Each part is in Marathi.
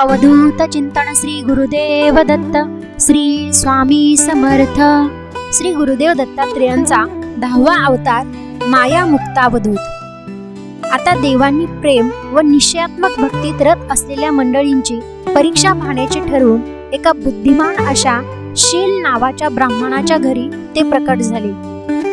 अवधूत चिंतन श्री गुरुदेव दत्त श्री स्वामी समर्थ. श्री गुरुदेव दत्तात्रेयांचा दहावा अवतार माया मुक्तावधूत. आता देवांनी प्रेम व निश्चयात्मक भक्तीत रत असलेल्या मंडळींची परीक्षा पाहण्याचे ठरवून एका बुद्धिमान अशा शील नावाच्या ब्राह्मणाच्या घरी ते प्रकट झाले.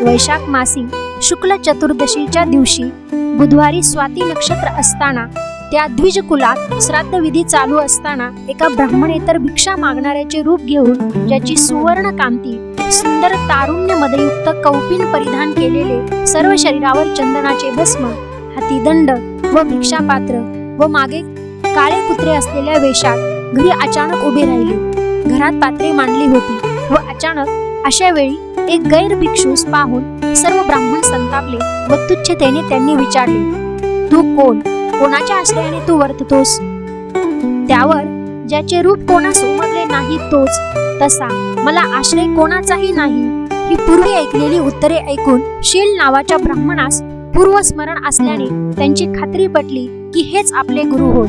वैशाख मासी शुक्ल चतुर्दशीच्या दिवशी बुधवारी स्वाती नक्षत्र असताना त्या द्विज कुलात श्राद्ध विधी चालू असताना एका ब्राह्मणेतर भिक्षा मागणाऱ्याचे रूप घेऊन ज्याची सुवर्ण कांती सुंदर तारुण्य मदयुक्त कौपिन परिधान केलेले सर्व शरीरावर चंदनाचे भस्म हाती दंड व भिक्षापात्र व मागे काळे कुत्रे असलेल्या वेशात घरी अचानक उभे राहिले. घरात पात्रे मांडली होती व अचानक अशा वेळी एक गैर भिक्षूस पाहून सर्व ब्राह्मण संतापले व तुच्छतेने त्यांनी विचारले तू कोण? कोणाच्या आश्रयाने तू वर्ततोस? त्यावर ज्याचे रूप कोणास उमरले नाही तोच. तसा मला आश्रय कोणाचाही नाही. ही पूर्वी ऐकलेली उत्तरे ऐकून शील नावाच्या ब्राह्मणास पूर्वस्मरण असल्याने त्यांची खात्री पटली की हेच आपले गुरु होय.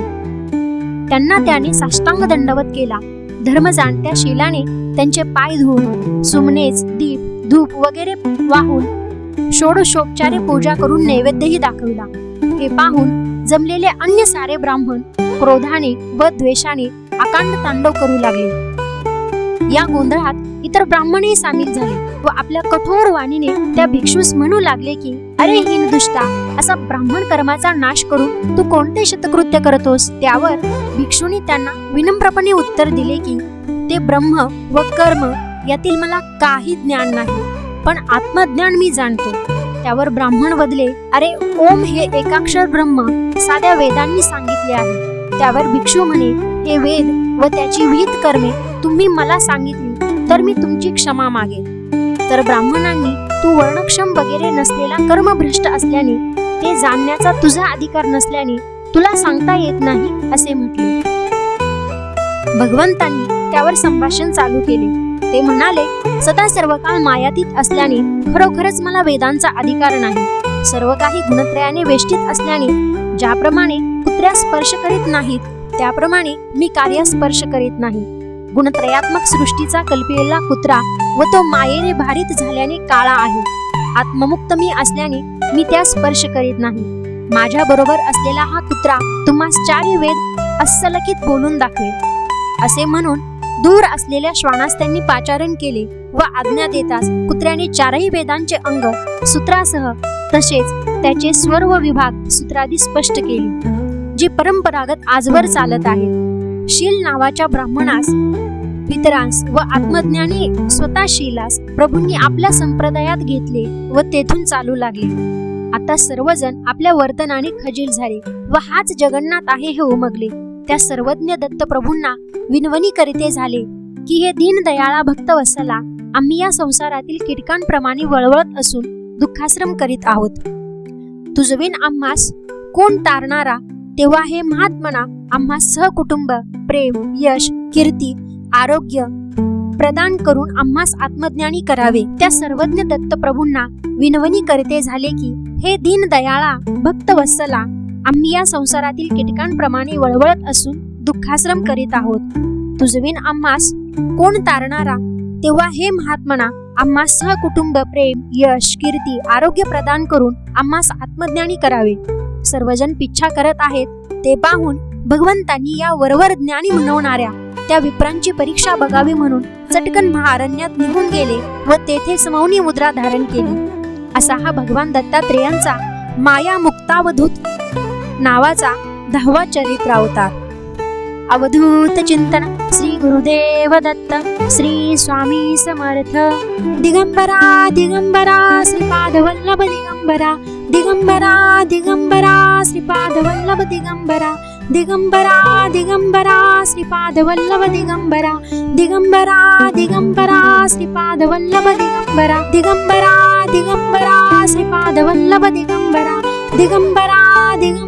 त्यांना त्याने साष्टांग दंडवत केला. धर्म जाणत्या शीलाने त्यांचे पाय धुवून सुमनेच दीप धूप वगैरे वाहून षोडशोपचारे पूजा करून नैवेद्यही दाखविला. हे पाहून जमलेले अन्य सारे ब्राह्मण क्रोधाने व द्वेषाने अकांड तांडव करू लागले. या गोंधळात इतर ब्राह्मणही सामील झाले व आपल्या कठोर वाणीने त्या भिक्षूस म्हणू लागले की अरे हिन दुष्टा असा ब्राह्मण कर्माचा नाश करून तू कोणते शतकृत्य करतोस? त्यावर भिक्षूने त्यांना विनम्रपणे उत्तर दिले की ते ब्रह्म व कर्म यातील मला काही ज्ञान नाही पण आत्मज्ञान मी जाणतो. त्यावर ब्राह्मण बदले अरे ओम हे एकाक्षर ब्रह्म साध्या वेदांनी सांगितले आहे. त्यावर भिक्षू म्हणे हे वेद व त्याची विहित कर्मे तुम्ही मला सांगितली तर मी तुमची क्षमा मागेन. तर ब्राह्मणांनी तू वर्णक्षम वगैरे नसलेला कर्मभ्रष्ट असल्याने ते जाणण्याचा तुझा अधिकार नसल्याने तुला सांगता येत नाही असे म्हटले. भगवंतांनी त्यावर संभाषण चालू केले. ते म्हणाले सदा सर्व काळ मायातीत असल्याने खरोखरच मला वेदांचा अधिकार नाही. सर्व काही गुणत्रयाने वेष्टित असल्याने ज्याप्रमाणे कुत्र्या स्पर्श करीत नाहीत त्याप्रमाणे मी कार्य स्पर्श करीत नाही. गुणत्रयात्मक सृष्टीचा कल्पिलेला कुत्रा व तो मायेने भारित झाल्याने काळा आहे. आत्ममुक्त मी असल्याने मी त्या स्पर्श करीत नाही. माझ्या बरोबर असलेला हा कुत्रा तुम्हास चारी वेद अस्सलकीत बोलून दाखवेल. असे म्हणून दूर असलेल्या श्वानास त्यांनी पाचारण केले व आज्ञा देताच कुत्र्याने चारही वेदांचे अंग सूत्रासह तसेच त्याचे स्वर्व विभाग सूत्रादी स्पष्ट केले जी परंपरागत आजवर चालत आहे शील नावाच्या ब्राह्मणास पितरांस व आत्मज्ञानी स्वतः शीलास प्रभूंनी आपल्या संप्रदायात घेतले व तेथून चालू लागले. आता सर्वजण आपल्या वर्तनाने खजील झाले व हाच जगन्नाथ आहे हे उमगले. त्या सर्वज्ञ दत्त प्रभूंना विनवणी करीते झाले. की हे दीनदयाळा भक्त वत्सला आम्ही या संसारातील कीटकांप्रमाणे वळवळत असून दुःखाश्रम करीत आहोत. तुझविन आम्हास कोण तारणारा तेव्हा हे महात्मना आम्हा सहकुटुंब प्रेम यश कीर्ती आरोग्य प्रदान करून आम्हास आत्मज्ञानी करावे. त्या सर्वज्ञ दत्त प्रभूंना विनवणी करते झाले की हे दीनदयाळा भक्त वत्सला आम्ही या संसारातील कीटकांप्रमाणे वळवळत असून दुःखाश्रम करीत आहोत. तुझवीन आम्हास कोण तारणारा? तेव्हा हे महात्मना आम्हा सहकुटुंब प्रेम यश कीर्ती आरोग्य प्रदान करून आम्हास आत्मज्ञानी करावे. सर्वजण पिच्छा करत आहेत ते पाहून भगवंतांनी या वरवर ज्ञानी म्हणवणाऱ्या त्या विप्रांची परीक्षा बघावी म्हणून चटकन महारण्यात निघून गेले व तेथे समौनी मुद्रा धारण केली. असा हा भगवान दत्तात्रेयांचा माया मुक्तावधूत नावाचा दहावा चरित्रावतार अवधूतचिन्तन श्रीगुरुदेवदत्त श्रीस्वामी समर्थ दिगम्बरा दिगम्बरा श्रीपादवल्लभ दिगम्बरा दिगम्बरा दिगम्बरा श्रीपादवल्लभ दिगम्बरा दिगम्बरा दिगम्बरा श्रीपादवल्लभ दिगम्बरा दिगम्बरा दिगम्बरा श्रीपादवल्लभ दिगम्बरा दिगम्बरा दिगम्बरा श्रीपादवल्लभ दिगम्बरा दिगम्बरा दिगम्बरा